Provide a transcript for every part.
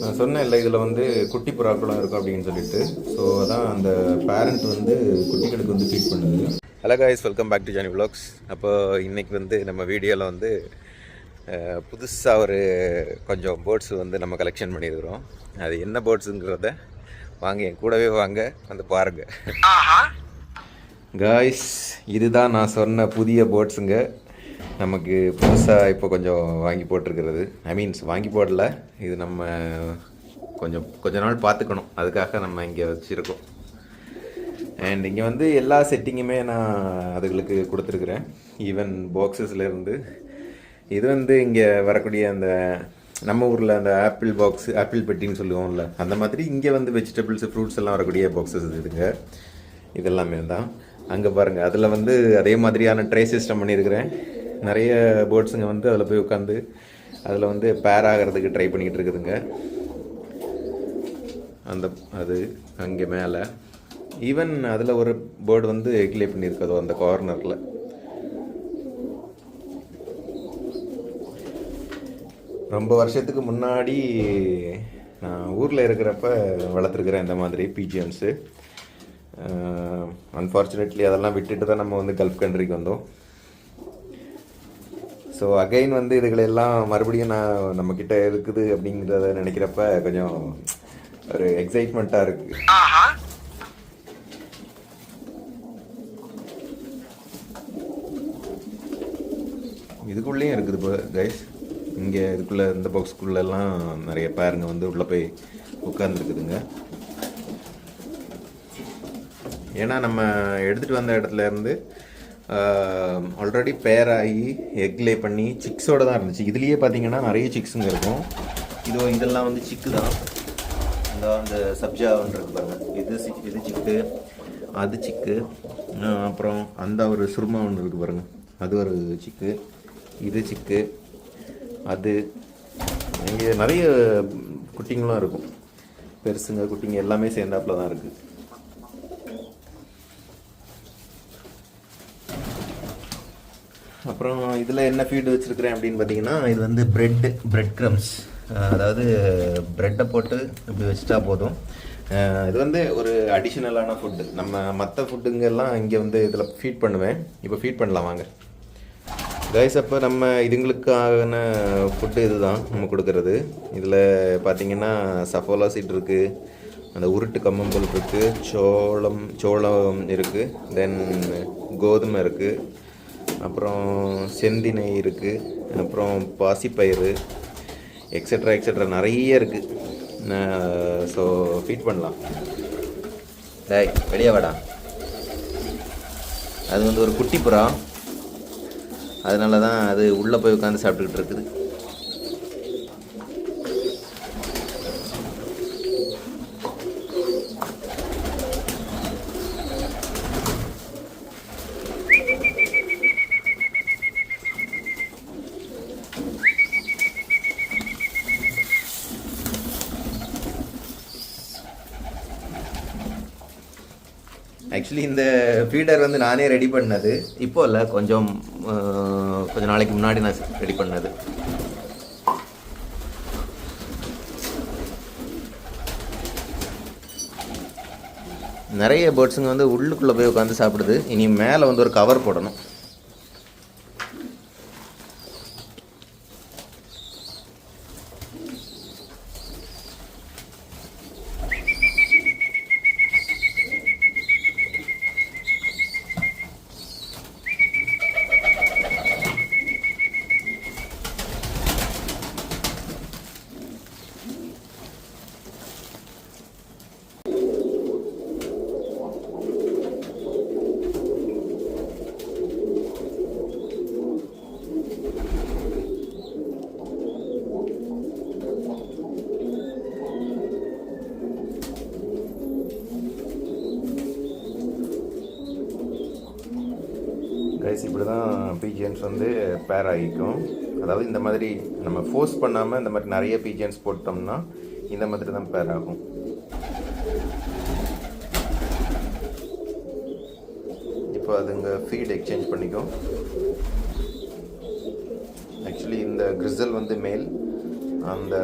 நான் சொன்னேன் இல்லை இதில் வந்து குட்டி புறாக்களும் இருக்கும் அப்படின்னு சொல்லிட்டு. ஸோ அதான் அந்த பேரண்ட் வந்து குட்டிகளுக்கு வந்து ஃபீட் பண்ணுது. Hello guys welcome back to Johnny vlogs. அப்போ இன்னைக்கு வந்து நம்ம வீடியோவில் வந்து புதுசாக ஒரு கொஞ்சம் பேர்ட்ஸ் வந்து நம்ம கலெக்ஷன் பண்ணியிருக்கிறோம். அது என்ன பேர்ட்ஸுங்கிறத வாங்க என் கூடவே வாங்க வந்து பாருங்க. காய்ஸ் இதுதான் நான் சொன்ன புதிய பேர்ட்ஸுங்க நமக்கு புதுசாக இப்போ கொஞ்சம் வாங்கி போட்டிருக்கிறது. ஐ மீன்ஸ் வாங்கி போடல. இது நம்ம கொஞ்சம் கொஞ்ச நாள் பார்த்துக்கணும். அதுக்காக நம்ம இங்கே வச்சுருக்கோம். அண்ட் இங்கே வந்து எல்லா செட்டிங்குமே நான் அதுகளுக்கு கொடுத்துருக்குறேன். ஈவன் பாக்ஸஸ்லேருந்து இது வந்து இங்கே வரக்கூடிய அந்த நம்ம ஊரில் அந்த ஆப்பிள் பாக்ஸ் ஆப்பிள் பெட்டின்னு சொல்லுவோம்ல அந்த மாதிரி இங்கே வந்து வெஜிடபிள்ஸ் ஃப்ரூட்ஸ் எல்லாம் வரக்கூடிய பாக்ஸஸ் இதுங்க. இதெல்லாமே தான். அங்கே பாருங்கள் அதில் வந்து அதே மாதிரியான ட்ரே சிஸ்டம் பண்ணியிருக்கிறேன். நிறைய பேர்ட்ஸுங்க வந்து அதில் போய் உட்காந்து அதில் வந்து பேர் ஆகிறதுக்கு ட்ரை பண்ணிக்கிட்டு இருக்குதுங்க. அந்த அது அங்கே மேலே. ஈவன் அதில் ஒரு பேர்டு வந்து எக்லே பண்ணியிருக்கதோ அந்த கார்னரில் ரொம்ப வருஷத்துக்கு முன்னாடி நான் ஊரில் இருக்கிறப்ப வளர்த்துருக்குறேன் இந்த மாதிரி பிஜிஎம்ஸு அன்ஃபார்ச்சுனேட்லி அதெல்லாம் விட்டுட்டு தான் நம்ம வந்து கல்ஃப் கண்ட்ரிக்கு வந்தோம். ஸோ அகைன் வந்து இதுகளெல்லாம் மறுபடியும் நான் நம்மக்கிட்ட இருக்குது அப்படிங்கிறத நினைக்கிறப்ப கொஞ்சம் ஒரு எக்ஸைட்மெண்ட்டாக இருக்குது இதுக்குள்ளேயும் இருக்குது இப்போ கைஸ் இங்கே இதுக்குள்ளே இந்த பாக்ஸ்க்குள்ளெல்லாம் நிறைய பேருங்க வந்து உள்ளே போய் உட்காந்துருக்குதுங்க ஏன்னா நம்ம எடுத்துகிட்டு வந்த இடத்துல இருந்து ஆல்ரெடி பேர் ஆகி எக் லே பண்ணி சிக்ஸோடு தான் இருந்துச்சு. இதுலேயே பார்த்தீங்கன்னா நிறைய சிக்ஸுங்க இருக்கும். இதோ இதெல்லாம் வந்து சிக்கு தான். இந்த அந்த சப்ஜான்றது பாருங்கள் இது சி- இது சிக்கு அது சிக்கு அப்புறம் அந்த ஒரு சுருமா ஒன்று இருக்குது பாருங்கள் அது ஒரு சிக்கு இது சிக்கு அது இங்கே நிறைய குட்டிங்களும் இருக்கும். பெருசுங்க குட்டிங்க எல்லாமே சேர்ந்தாப்புல தான் இருக்குது அப்புறம் இதில் என்ன ஃபீடு வச்சுருக்கிறேன் அப்படின்னு பார்த்தீங்கன்னா இது வந்து ப்ரெட்டு ப்ரெட் க்ரம்ஸ் அதாவது ப்ரெட்டை போட்டு இப்படி வச்சுட்டா போதும். இது வந்து ஒரு அடிஷ்னலான ஃபுட்டு நம்ம மற்ற ஃபுட்டுங்கெல்லாம் இங்கே வந்து இதில் ஃபீட் பண்ணுவேன். இப்போ ஃபீட் பண்ணலாம் வாங்க. கைஸ் அப்போ நம்ம இதுங்களுக்கான ஃபுட்டு இதுதான் நம்ம கொடுக்கறது. இதில் பார்த்தீங்கன்னா சஃபோலா சீட் இருக்குது அந்த உருட்டு கம்மம்புல் இருக்குது சோளம் சோளம் இருக்குது தென் கோதுமை இருக்குது அப்புறம் செந்தினை இருக்குது அப்புறம் பாசிப்பயிறு எக்ஸட்ரா எக்ஸட்ரா நிறைய இருக்குது ஸோ ஃபீட் பண்ணலாம். டேய் வெளியே வாடா. அது வந்து ஒரு குட்டி புறா. அதனால தான் அது உள்ளே போய் உட்காந்து சாப்பிட்டுக்கிட்டு இருக்குது. ஆக்சுவலி இந்த ஃபீடர் வந்து நானே ரெடி பண்ணது. இப்போ இல்லை கொஞ்சம் கொஞ்சம் கொஞ்ச நாளைக்கு முன்னாடி நான் ரெடி பண்ணது. நிறைய பேர்ட்ஸுங்க வந்து உள்ளுக்குள்ளே போய் உட்காந்து சாப்பிடுது. இனி மேலே வந்து ஒரு கவர் போடணும். கைஸ் இப்படி தான் பிஜிஎன்ஸ் வந்து பேர் ஆகிக்கும். அதாவது இந்த மாதிரி நம்ம ஃபோர்ஸ் பண்ணாமல் இந்த மாதிரி நிறைய பிஜிஎன்ஸ் போட்டோம்னா இந்த மாதிரி தான் பேர் ஆகும். இப்போ அதுங்க ஃபீட் எக்ஸ்சேஞ்ச் பண்ணிக்கும். ஆக்சுவலி இந்த கிரிசல் வந்து மேல் அந்த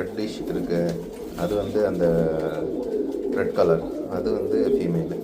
ரெட்டிஷ் இருக்கு. அது வந்து அந்த ரெட் கலர் அது வந்து ஃபீமேல்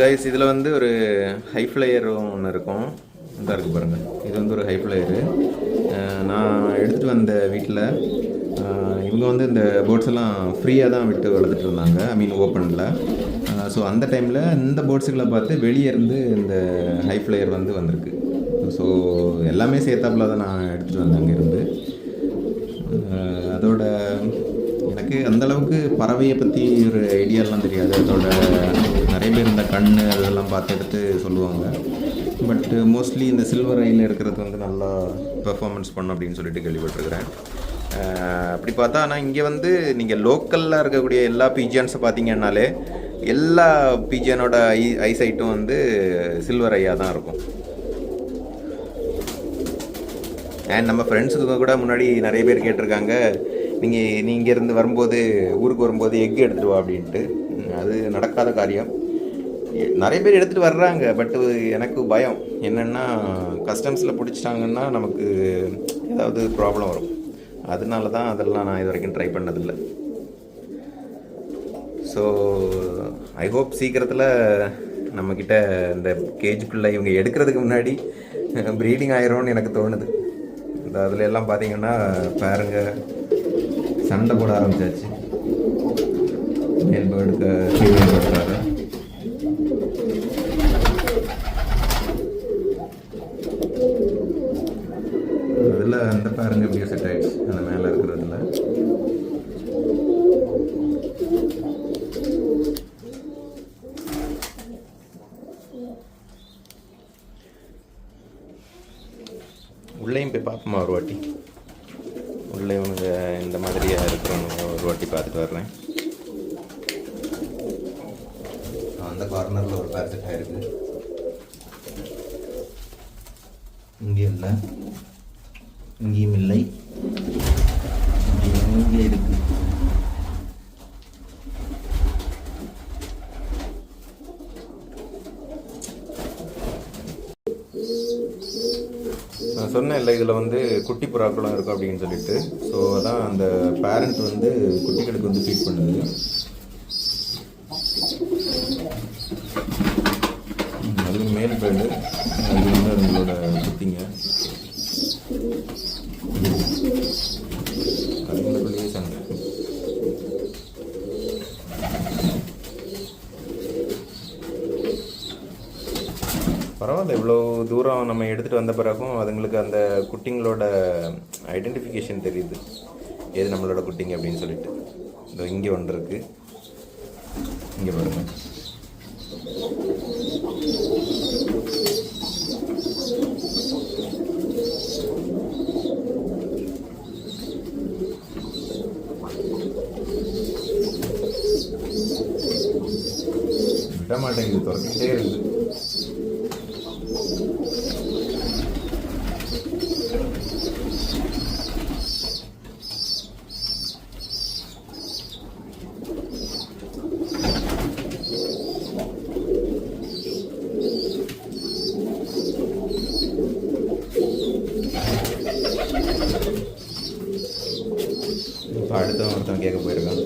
கைஸ் இதில் வந்து ஒரு ஹை ஃப்ளையர் ஒன்று இருக்கும். இதாக இருக்குது பாருங்கள் இது வந்து ஒரு ஹை ஃப்ளையரு நான் எடுத்துகிட்டு வந்த வீட்டில் இவங்க வந்து இந்த போட்ஸ் எல்லாம் ஃப்ரீயாக தான் விட்டு வளர்த்துட்டு இருந்தாங்க. ஐ மீன் ஓப்பனில் ஸோ அந்த டைமில் இந்த போட்ஸுகளை பார்த்து வெளியே இருந்து இந்த ஹை ஃப்ளையர் வந்து வந்திருக்கு. ஸோ எல்லாமே சேர்த்தாப்புல தான் நான் எடுத்துகிட்டு வந்தேன் அங்கேருந்து அதோட எனக்கு அந்தளவுக்கு பறவையை பற்றி ஒரு ஐடியாலாம் தெரியாது. அதோட நிறைய பேர் இந்த கண் அதெல்லாம் பார்த்து எடுத்து சொல்லுவாங்க. பட்டு மோஸ்ட்லி இந்த சில்வர் ஐயில் இருக்கிறது வந்து நல்லா பெர்ஃபார்மன்ஸ் பண்ணும் அப்படின்னு சொல்லிட்டு கேள்விப்பட்டிருக்கிறேன். அப்படி பார்த்தா ஆனால் இங்கே வந்து நீங்கள் லோக்கலில் இருக்கக்கூடிய எல்லா பிஜியன்ஸை பார்த்தீங்கன்னாலே எல்லா பிஜியனோட ஐ ஐசைட்டும் வந்து சில்வர் ஐயாக தான் இருக்கும். அண்ட் நம்ம ஃப்ரெண்ட்ஸுக்கு கூட முன்னாடி நிறைய பேர் கேட்டிருக்காங்க. நீங்கள் நீ இங்கேருந்து வரும்போது ஊருக்கு வரும்போது எக் எடுத்துகிட்டு வா அப்படின்ட்டு. அது நடக்காத காரியம். நிறைய பேர் எடுத்துகிட்டு வர்றாங்க பட்டு எனக்கு பயம். என்னென்னா கஸ்டம்ஸில் பிடிச்சிட்டாங்கன்னா நமக்கு ஏதாவது ப்ராப்ளம் வரும். அதனால தான் அதெல்லாம் நான் இது வரைக்கும் ட்ரை பண்ணதில்லை. ஸோ ஐ ஹோப் சீக்கிரத்தில் நம்மக்கிட்ட இந்த கேஜுக்குள்ளே இவங்க எடுக்கிறதுக்கு முன்னாடி ப்ரீடிங் ஆயிரும்னு எனக்கு தோணுது. இந்த அதில் எல்லாம் பார்த்தீங்கன்னா பேருங்க. சண்டை போட ஆரம்பிச்சாச்சு. மேல் படுக்க ஃபீமேல் பேர்டுக்காக அதில் அந்த பாருங்க எப்படியோ செட் ஆகிடுச்சு அந்த மேலே இருக்கிறதுல. உள்ளேயும் போய் பார்ப்போமா ஒரு வாட்டி? உள்ளே இவனுங்க இந்த மாதிரியாக இருக்கிறவங்க ஒரு வாட்டி பார்த்துட்டு வர்றேன். அந்த கார்னரில் ஒரு பேர் ஆயிருக்கு. இங்கே இல்லை இங்கேயும் இல்லை இங்கே இருக்கு நான் சொன்னேன் இல்லை இதில் வந்து குட்டி புறாக்களும் இருக்கும் அப்படின்னு சொல்லிட்டு. ஸோ அதான் அந்த பேரண்ட் வந்து குட்டிகளுக்கு வந்து ஃபீட் பண்ணுது ம், அது மேல் பேர்டு அது வந்து அதுங்களோட குட்டிங்க அதுங்களுக்குள்ளேயே சண்டை பரவாயில்ல இவ்வளோ தூரம் நம்ம எடுத்துகிட்டு வந்த பிறகும் அதுங்களுக்கு அந்த குட்டிங்களோட ஐடென்டிஃபிகேஷன் தெரியுது. எது நம்மளோட குட்டிங்க அப்படின்னு சொல்லிட்டு. இதோ இங்கே ஒன்று இருக்குது இங்கே பாருங்க. விட மாட்டேங்குது துறக்கிட்டே இருக்குது No quiero que.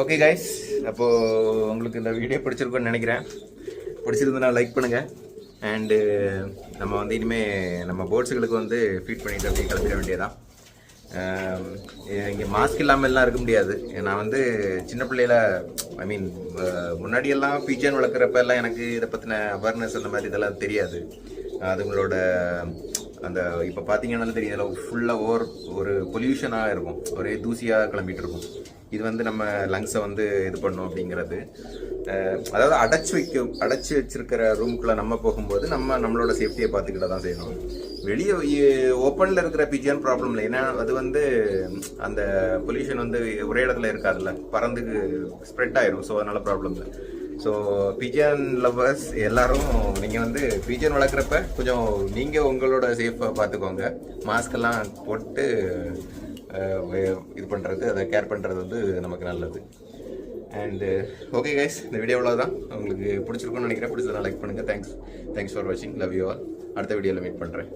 Okay guys அப்போது உங்களுக்கு இந்த வீடியோ பிடிச்சிருக்குன்னு நினைக்கிறேன். பிடிச்சிருந்தனா லைக் பண்ணுங்கள் அண்டு நம்ம வந்து இனிமேல் நம்ம போட்ஸுகளுக்கு வந்து ஃபீட் பண்ணிட்டு அப்படியே கிளம்பிட வேண்டியதான் இங்கே மாஸ்க் இல்லாமல் எல்லாம் இருக்க முடியாது. நான் வந்து சின்ன பிள்ளையில ஐ மீன் முன்னாடியெல்லாம் பீச்சன் வளர்க்குறப்ப எல்லாம் எனக்கு இதை பற்றின அவேர்னஸ் அந்த மாதிரி இதெல்லாம் தெரியாது. அதுங்களோட அந்த இப்போ பார்த்தீங்கன்னா தெரியல ஃபுல்லாக ஓவர் ஒரு பொல்யூஷனாக இருக்கும். ஒரே தூசியாக கிளம்பிட்டு இருக்கும். இது வந்து நம்ம லங்ஸை வந்து இது பண்ணும் அப்படிங்கிறது. அதாவது அடைச்சி வைக்க அடைச்சி வச்சிருக்கிற ரூம்குள்ளே நம்ம போகும்போது நம்ம நம்மளோட சேஃப்டியை பார்த்துக்கிட்ட தான் செய்யணும். வெளியே ஓப்பனில் இருக்கிற பிஜியான் ப்ராப்ளம் இல்லை. ஏன்னா அது வந்து அந்த பொல்யூஷன் வந்து ஒரே இடத்துல இருக்காதுல்ல. பறந்து ஸ்ப்ரெட் ஆயிரும். ஸோ அதனால ப்ராப்ளம் இல்லை. ஸோ பிஜியன் லவ்வர்ஸ் எல்லாரும் நீங்கள் வந்து பிஜியன் வளர்க்குறப்ப கொஞ்சம் நீங்கள் உங்களோட சேஃபாக பார்த்துக்கோங்க மாஸ்கெல்லாம் போட்டு இது பண்ணுறது அதை கேர் பண்ணுறது வந்து நமக்கு நல்லது. அண்டு ஓகே கைஸ் இந்த வீடியோ அவ்வளோதான் உங்களுக்கு பிடிச்சிருக்குன்னு நினைக்கிறேன். பிடிச்சதா லைக் பண்ணுங்கள் தேங்க்ஸ் தேங்க்ஸ் ஃபார் வாட்சிங் லவ் யூ ஆல் அடுத்த வீடியோவில் மீட் பண்ணுறேன்